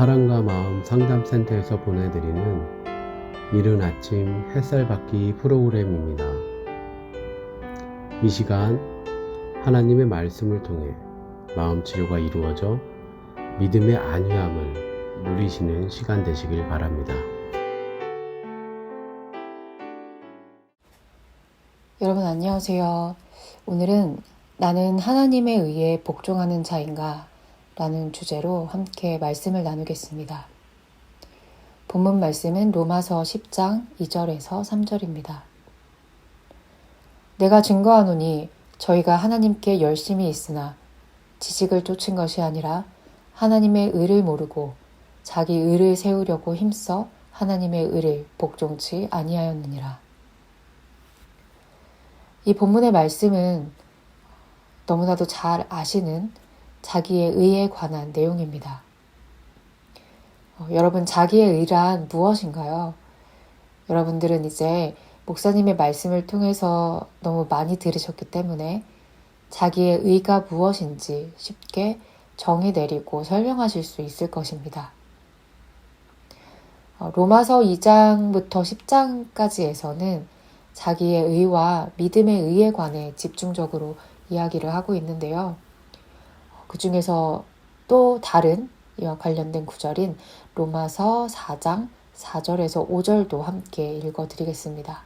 사랑과 마음 상담센터에서 보내드리는 이른 아침 햇살 받기 프로그램입니다. 이 시간 하나님의 말씀을 통해 마음 치료가 이루어져 믿음의 안위함을 누리시는 시간 되시길 바랍니다. 여러분 안녕하세요. 오늘은 나는 하나님에 의해 복종하는 자인가? 라는 주제로 함께 말씀을 나누겠습니다. 본문 말씀은 로마서 10장 2절에서 3절입니다. 내가 증거하노니 저희가 하나님께 열심히 있으나 지식을 쫓은 것이 아니라 하나님의 의를 모르고 자기 의를 세우려고 힘써 하나님의 의를 복종치 아니하였느니라. 이 본문의 말씀은 너무나도 잘 아시는 자기의 의에 관한 내용입니다. 어, 여러분, 자기의 의란 무엇인가요? 여러분들은 이제 목사님의 말씀을 통해서 너무 많이 들으셨기 때문에 자기의 의가 무엇인지 쉽게 정의 내리고 설명하실 수 있을 것입니다. 어, 로마서 2장부터 10장까지에서는 자기의 의와 믿음의 의에 관해 집중적으로 이야기를 하고 있는데요. 그 중에서 또 다른 이와 관련된 구절인 로마서 4장 4절에서 5절도 함께 읽어 드리겠습니다.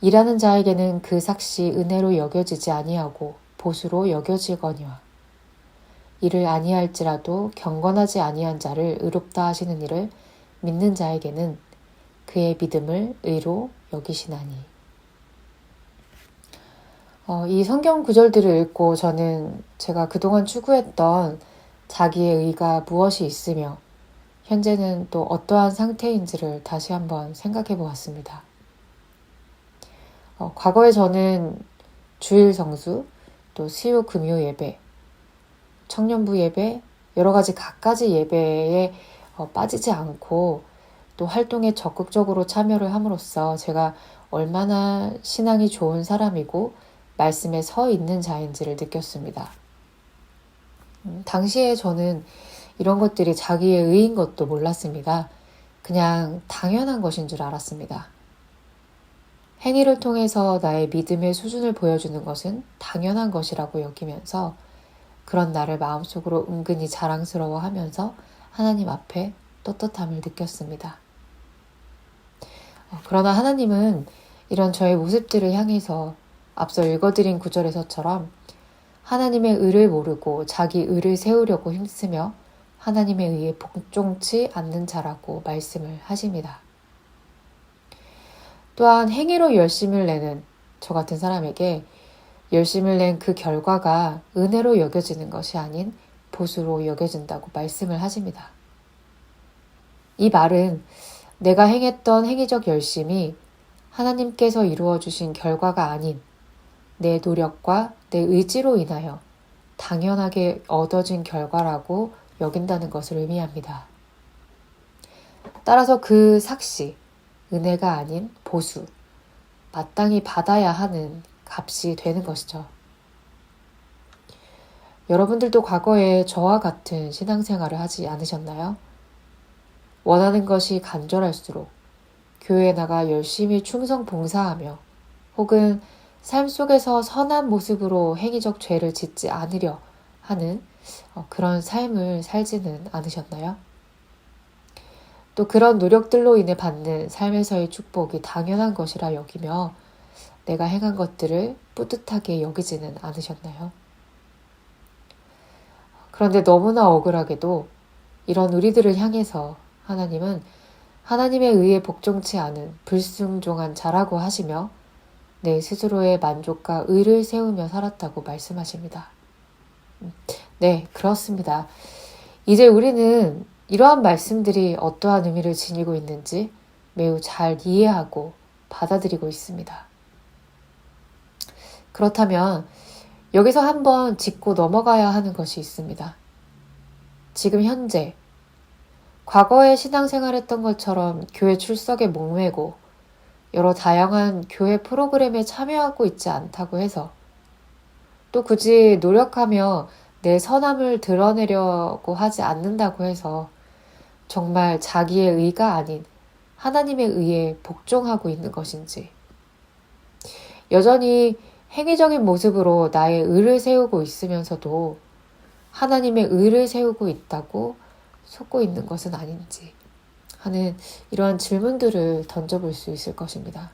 일하는 자에게는 그 삭시 은혜로 여겨지지 아니하고 보수로 여겨지거니와 이를 아니할지라도 경건하지 아니한 자를 의롭다 하시는 일을 믿는 자에게는 그의 믿음을 의로 여기시나니. 어, 이 성경 구절들을 읽고 저는 제가 그동안 추구했던 자기의 의가 무엇이 있으며 현재는 또 어떠한 상태인지를 다시 한번 생각해 보았습니다. 어, 과거에 저는 주일 성수, 또 수요 금요 예배, 청년부 예배, 여러 가지 갖가지 예배에 어, 빠지지 않고 또 활동에 적극적으로 참여를 함으로써 제가 얼마나 신앙이 좋은 사람이고 말씀에 서 있는 자인지를 느꼈습니다. 음, 당시에 저는 이런 것들이 자기의 의인 것도 몰랐습니다. 그냥 당연한 것인 줄 알았습니다. 행위를 통해서 나의 믿음의 수준을 보여주는 것은 당연한 것이라고 여기면서 그런 나를 마음속으로 은근히 자랑스러워 하면서 하나님 앞에 떳떳함을 느꼈습니다. 어, 그러나 하나님은 이런 저의 모습들을 향해서 앞서 읽어드린 구절에서처럼 하나님의 의를 모르고 자기 의를 세우려고 힘쓰며 하나님에 의해 복종치 않는 자라고 말씀을 하십니다. 또한 행위로 열심을 내는 저 같은 사람에게 열심을 낸 그 결과가 은혜로 여겨지는 것이 아닌 보수로 여겨진다고 말씀을 하십니다. 이 말은 내가 행했던 행위적 열심이 하나님께서 이루어 주신 결과가 아닌 내 노력과 내 의지로 인하여 당연하게 얻어진 결과라고 여긴다는 것을 의미합니다. 따라서 그 삭시, 은혜가 아닌 보수, 마땅히 받아야 하는 값이 되는 것이죠. 여러분들도 과거에 저와 같은 신앙생활을 하지 않으셨나요? 원하는 것이 간절할수록 교회에 나가 열심히 충성 봉사하며 혹은 삶 속에서 선한 모습으로 행위적 죄를 짓지 않으려 하는 어, 그런 삶을 살지는 않으셨나요? 또 그런 노력들로 인해 받는 삶에서의 축복이 당연한 것이라 여기며 내가 행한 것들을 뿌듯하게 여기지는 않으셨나요? 그런데 너무나 억울하게도 이런 우리들을 향해서 하나님은 하나님에 의해 복종치 않은 불순종한 자라고 하시며 내 스스로의 만족과 의를 세우며 살았다고 말씀하십니다. 네, 그렇습니다. 이제 우리는 이러한 말씀들이 어떠한 의미를 지니고 있는지 매우 잘 이해하고 받아들이고 있습니다. 그렇다면 여기서 한번 짚고 넘어가야 하는 것이 있습니다. 지금 현재, 과거에 신앙생활했던 것처럼 교회 출석에 목매고 여러 다양한 교회 프로그램에 참여하고 있지 않다고 해서. 또 굳이 노력하며 내 선함을 드러내려고 하지 않는다고 해서 정말 자기의 의가 아닌 하나님의 의에 복종하고 있는 것인지, 여전히 행위적인 모습으로 나의 의를 세우고 있으면서도 하나님의 의를 세우고 있다고 속고 있는 것은 아닌지 하는 이러한 질문들을 던져볼 수 있을 것입니다.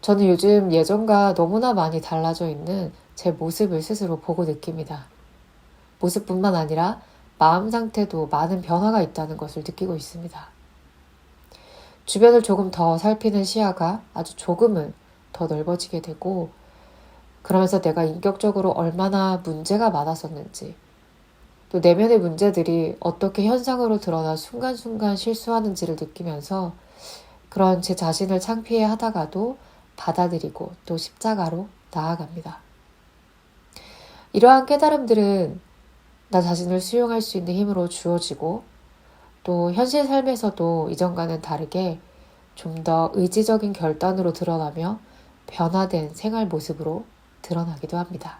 저는 요즘 예전과 너무나 많이 달라져 있는 제 모습을 스스로 보고 느낍니다. 모습뿐만 아니라 마음 상태도 많은 변화가 있다는 것을 느끼고 있습니다. 주변을 조금 더 살피는 시야가 아주 조금은 더 넓어지게 되고, 그러면서 내가 인격적으로 얼마나 문제가 많았었는지, 또 내면의 문제들이 어떻게 현상으로 드러나 순간순간 실수하는지를 느끼면서 그런 제 자신을 창피해 하다가도 받아들이고 또 십자가로 나아갑니다. 이러한 깨달음들은 나 자신을 수용할 수 있는 힘으로 주어지고 또 현실 삶에서도 이전과는 다르게 좀 더 의지적인 결단으로 드러나며 변화된 생활 모습으로 드러나기도 합니다.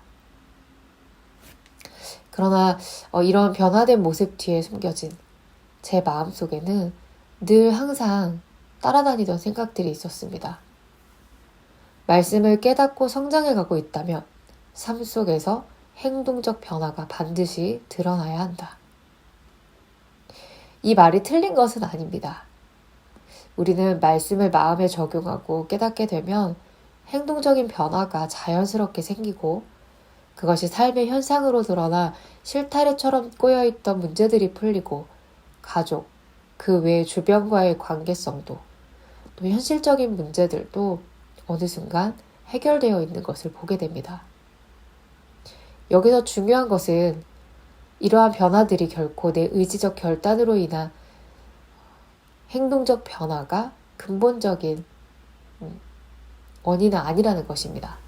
그러나 어, 이런 변화된 모습 뒤에 숨겨진 제 마음 속에는 늘 항상 따라다니던 생각들이 있었습니다. 말씀을 깨닫고 성장해 가고 있다면 삶 속에서 행동적 변화가 반드시 드러나야 한다. 이 말이 틀린 것은 아닙니다. 우리는 말씀을 마음에 적용하고 깨닫게 되면 행동적인 변화가 자연스럽게 생기고 그것이 삶의 현상으로 드러나 실타래처럼 꼬여있던 문제들이 풀리고 가족, 그 외 주변과의 관계성도 또 현실적인 문제들도 어느 순간 해결되어 있는 것을 보게 됩니다. 여기서 중요한 것은 이러한 변화들이 결코 내 의지적 결단으로 인한 행동적 변화가 근본적인 음, 원인은 아니라는 것입니다.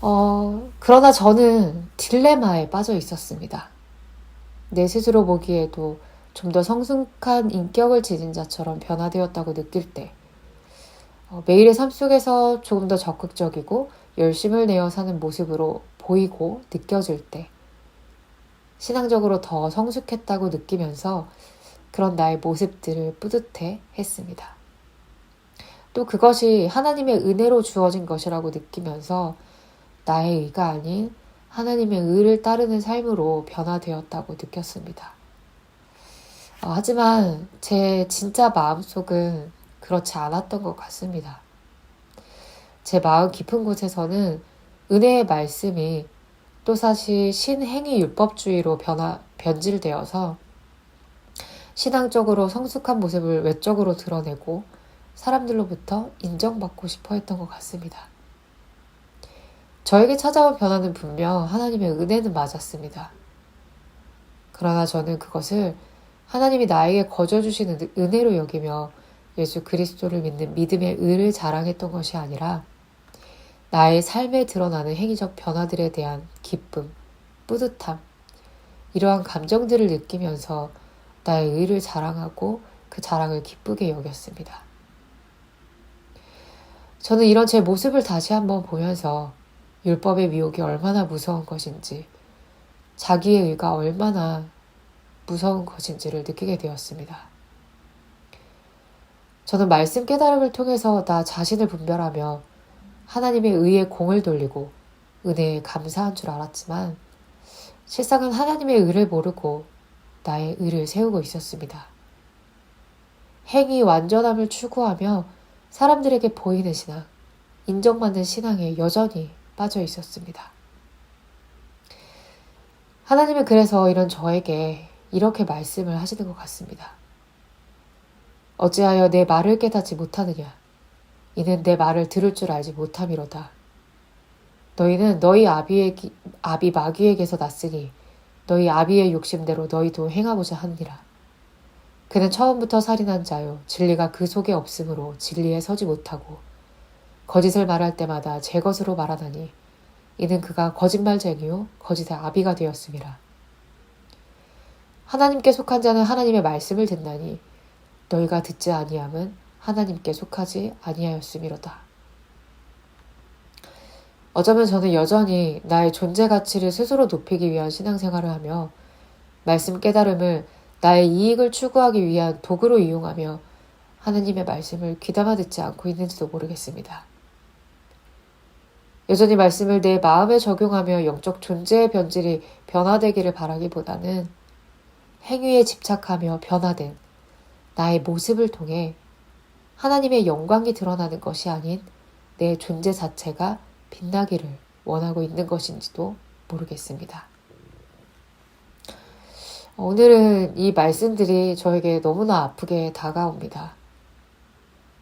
어, 그러나 저는 딜레마에 빠져 있었습니다. 내 스스로 보기에도 좀 더 성숙한 인격을 지닌 자처럼 변화되었다고 느낄 때, 어, 매일의 삶 속에서 조금 더 적극적이고 열심을 내어 사는 모습으로 보이고 느껴질 때, 신앙적으로 더 성숙했다고 느끼면서 그런 나의 모습들을 뿌듯해 했습니다. 또 그것이 하나님의 은혜로 주어진 것이라고 느끼면서 나의 의가 아닌 하나님의 의를 따르는 삶으로 변화되었다고 느꼈습니다. 어, 하지만 제 진짜 마음속은 그렇지 않았던 것 같습니다. 제 마음 깊은 곳에서는 은혜의 말씀이 또다시 신행위 율법주의로 변화, 변질되어서 신앙적으로 성숙한 모습을 외적으로 드러내고 사람들로부터 인정받고 싶어 했던 것 같습니다. 저에게 찾아온 변화는 분명 하나님의 은혜는 맞았습니다. 그러나 저는 그것을 하나님이 나에게 거저주시는 은혜로 여기며 예수 그리스도를 믿는 믿음의 의를 자랑했던 것이 아니라 나의 삶에 드러나는 행위적 변화들에 대한 기쁨, 뿌듯함, 이러한 감정들을 느끼면서 나의 의를 자랑하고 그 자랑을 기쁘게 여겼습니다. 저는 이런 제 모습을 다시 한번 보면서 율법의 미혹이 얼마나 무서운 것인지, 자기의 의가 얼마나 무서운 것인지를 느끼게 되었습니다. 저는 말씀 깨달음을 통해서 나 자신을 분별하며 하나님의 의에 공을 돌리고 은혜에 감사한 줄 알았지만 실상은 하나님의 의를 모르고 나의 의를 세우고 있었습니다. 행위 완전함을 추구하며 사람들에게 보이는 신앙, 인정받는 신앙에 여전히 빠져 있었습니다. 하나님은 그래서 이런 저에게 이렇게 말씀을 하시는 것 같습니다. 어찌하여 내 말을 깨닫지 못하느냐? 이는 내 말을 들을 줄 알지 못함이로다. 너희는 너희 아비의, 아비 마귀에게서 났으니 너희 아비의 욕심대로 너희도 행하고자 하느니라. 그는 처음부터 살인한 자요 진리가 그 속에 없으므로 진리에 서지 못하고 거짓을 말할 때마다 제 것으로 말하나니 이는 그가 거짓말쟁이요 거짓의 아비가 되었음이라. 하나님께 속한 자는 하나님의 말씀을 듣나니 너희가 듣지 아니함은 하나님께 속하지 아니하였음이로다. 어쩌면 저는 여전히 나의 존재 가치를 스스로 높이기 위한 신앙생활을 하며 말씀 깨달음을 나의 이익을 추구하기 위한 도구로 이용하며 하느님의 말씀을 귀담아 듣지 않고 있는지도 모르겠습니다. 여전히 말씀을 내 마음에 적용하며 영적 존재의 변질이 변화되기를 바라기보다는 행위에 집착하며 변화된 나의 모습을 통해 하나님의 영광이 드러나는 것이 아닌 내 존재 자체가 빛나기를 원하고 있는 것인지도 모르겠습니다. 오늘은 이 말씀들이 저에게 너무나 아프게 다가옵니다.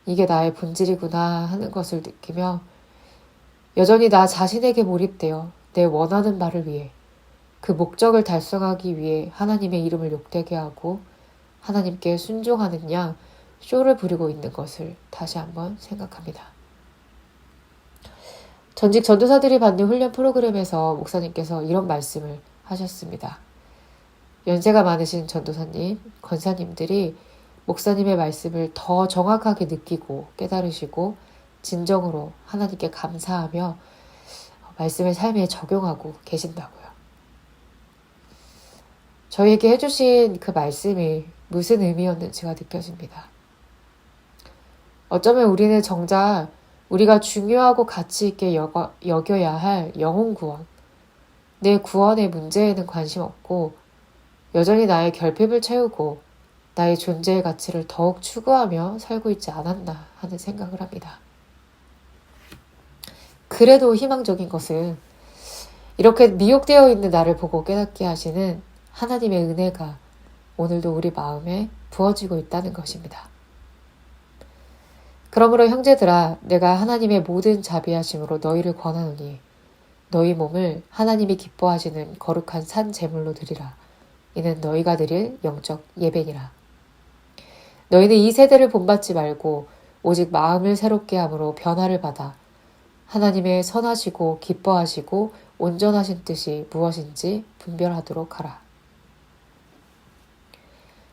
이게 나의 본질이구나 하는 것을 느끼며 여전히 나 자신에게 몰입되어 내 원하는 바를 위해 그 목적을 달성하기 위해 하나님의 이름을 욕되게 하고 하나님께 순종하는 양 쇼를 부리고 있는 것을 다시 한번 생각합니다. 전직 전도사들이 받는 훈련 프로그램에서 목사님께서 이런 말씀을 하셨습니다. 연세가 많으신 전도사님, 권사님들이 목사님의 말씀을 더 정확하게 느끼고 깨달으시고 진정으로 하나님께 감사하며 말씀을 삶에 적용하고 계신다고요. 저희에게 해주신 그 말씀이 무슨 의미였는지가 느껴집니다. 어쩌면 우리는 정작 우리가 중요하고 가치 있게 여겨, 여겨야 할 영혼 구원, 내 구원의 문제에는 관심 없고 여전히 나의 결핍을 채우고 나의 존재의 가치를 더욱 추구하며 살고 있지 않았나 하는 생각을 합니다. 그래도 희망적인 것은 이렇게 미혹되어 있는 나를 보고 깨닫게 하시는 하나님의 은혜가 오늘도 우리 마음에 부어지고 있다는 것입니다. 그러므로 형제들아 내가 하나님의 모든 자비하심으로 너희를 권하노니 너희 몸을 하나님이 기뻐하시는 거룩한 산 제물로 드리라 이는 너희가 드릴 영적 예배니라 너희는 이 세대를 본받지 말고 오직 마음을 새롭게 함으로 변화를 받아 하나님의 선하시고 기뻐하시고 온전하신 뜻이 무엇인지 분별하도록 하라.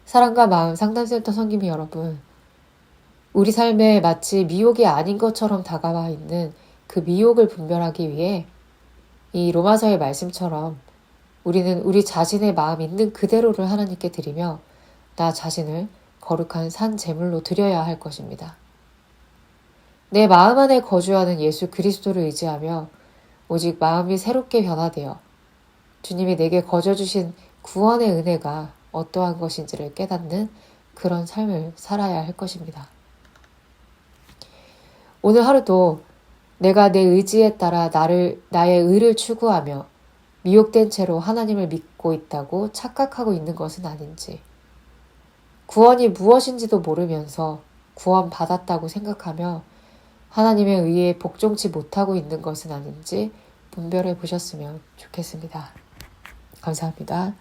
사랑과 마음 상담센터 성김이 여러분, 우리 삶에 마치 미혹이 아닌 것처럼 다가와 있는 그 미혹을 분별하기 위해 이 로마서의 말씀처럼 우리는 우리 자신의 마음 있는 그대로를 하나님께 드리며 나 자신을 거룩한 산 제물로 드려야 할 것입니다. 내 마음 안에 거주하는 예수 그리스도를 의지하며 오직 마음이 새롭게 변화되어 주님이 내게 거저주신 구원의 은혜가 어떠한 것인지를 깨닫는 그런 삶을 살아야 할 것입니다. 오늘 하루도 내가 내 의지에 따라 나를, 나의 의를 추구하며 미혹된 채로 하나님을 믿고 있다고 착각하고 있는 것은 아닌지, 구원이 무엇인지도 모르면서 구원 받았다고 생각하며 하나님의 의에 복종치 못하고 있는 것은 아닌지 분별해 보셨으면 좋겠습니다. 감사합니다.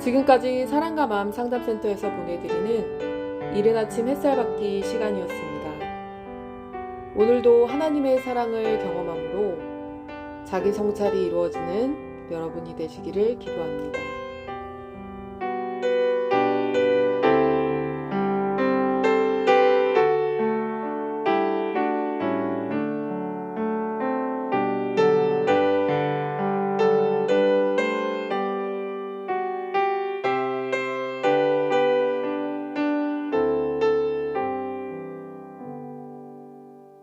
지금까지 사랑과 마음 상담센터에서 보내드리는 이른 아침 햇살 받기 시간이었습니다. 오늘도 하나님의 사랑을 경험함으로 자기 성찰이 이루어지는 여러분이 되시기를 기도합니다.